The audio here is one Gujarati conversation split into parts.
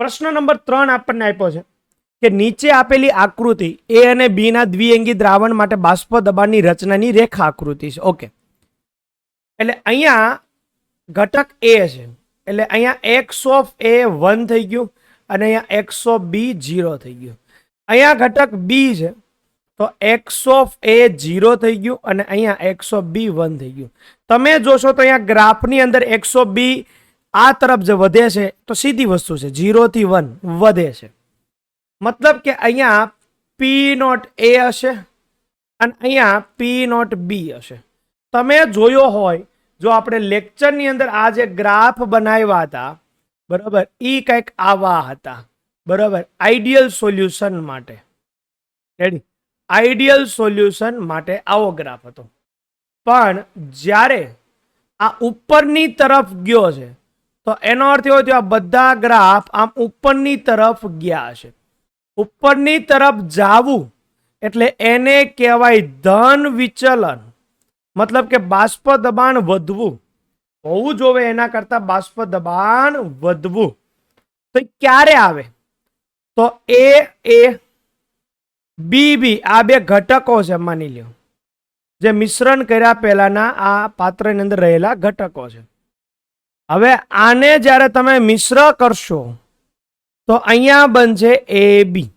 પ્રશ્ન નંબર ત્રણ આપણને આપ્યો છે કે નીચે આપેલી આકૃતિ એ અને બી ના દ્વિઅંગી દ્રાવણ માટે બાષ્પ દબાણની રચનાની રેખા આકૃતિ છે. ઓકે. એટલે અહીંયા ઘટક એ છે. એટલે અહીંયા એક્સ ઓફ એ વન થઈ ગયું અને અહીંયા એક્સ ઓફ બી ઝીરો થઈ ગયું. અહીંયા ઘટક બી છે, તો એક્સ ઓફ એ ઝીરો થઈ ગયું અને અહીંયા એક્સ ઓફ બી વન થઈ ગયું. તમે જોશો તો અહીંયા ગ્રાફની અંદર એક્સ ઓફ બી આ તરફ જે વધે છે, તો સીધી વસ્તુ છે. ઝીરોથી વન વધે છે. મતલબ કે અહીંયા પી નોટ એ હશે અને અહીંયા પી નોટ બી હશે. તમે જોયો હોય, જો આપણે લેક્ચરની અંદર આ જે ગ્રાફ બનાવ્યા હતા, બરાબર એ કંઈક આવા હતા. બરાબર આઈડિયલ સોલ્યુશન માટે. રેડી આઈડિયલ સોલ્યુશન માટે આવો ગ્રાફ હતો. પણ જ્યારે આ ઉપરની તરફ ગયો છે તો એનો અર્થ એવો થયો, આ બધા ગ્રાફ આમ ઉપરની તરફ ગયા છે. ઉપરની તરફ જાવું એટલે એને કહેવાય ધન વિચલન. મતલબ કે બાષ્પ દબાણ વધવું. હોવું જોવે એના કરતા બાષ્પ દબાણ વધવું. તો ક્યારે આવે? તો એ એ, બી બી, આ બે ઘટકો છે, માની લ્યો. જે મિશ્રણ કર્યા પહેલાના આ પાત્રની અંદર રહેલા ઘટકો છે. હવે આને જ્યારે તમે મિશ્ર કરશો, તો અહીંયા બનશે એ બી.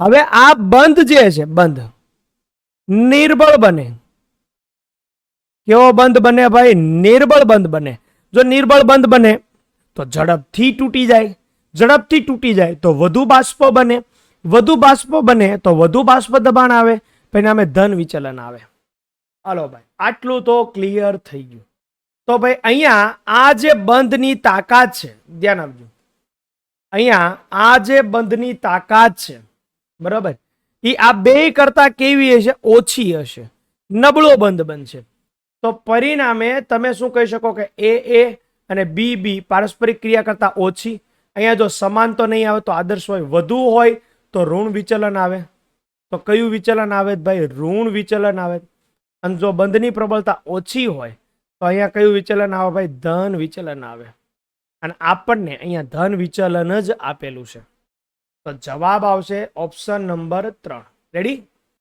હવે આ બંધ જે છે, બંધ. નિર્બળ બને. કેવો બંધ બને ભાઈ? નિર્બળ બંધ બને. જો નિર્બળ બંધ બને, તો ઝડપથી તૂટી જાય. ઝડપથી તૂટી જાય, તો વધુ બાષ્પ બને. વધુ બાષ્પ બને, તો વધુ બાષ્પ દબાણ આવે. પરિણામે ધન વિચલન આવે. હાલો ભાઈ, આટલું તો ક્લિયર થઈ ગયું. તો ભાઈ અહીંયા આ જે બંધની તાકાત છે, ધ્યાન આપજો. અહીંયા આ જે બંધની તાકાત છે, બરાબર? એ આ બે કરતા કેવી હશે? ઓછી હશે. નબળો બંધ બનશે. તો પરિણામે તમે શું કહી શકો કે એ એ અને બી બી પારસ્પરિક ક્રિયા કરતા ઓછી. અહીંયા જો સમાન તો નહીં આવે તો આદર્શ હોય, વધુ હોય તો ઋણ વિચલન આવે. તો કયું વિચલન આવે ભાઈ? ઋણ વિચલન આવે. અને જો બંધની પ્રબળતા ઓછી હોય તો અહીંયા કયું વિચલન આવે ભાઈ? ધન વિચલન આવે. અને આપણને અહીંયા ધન વિચલન જ આપેલું છે. તો જવાબ આવશે ઓપ્શન નંબર ત્રણ. રેડી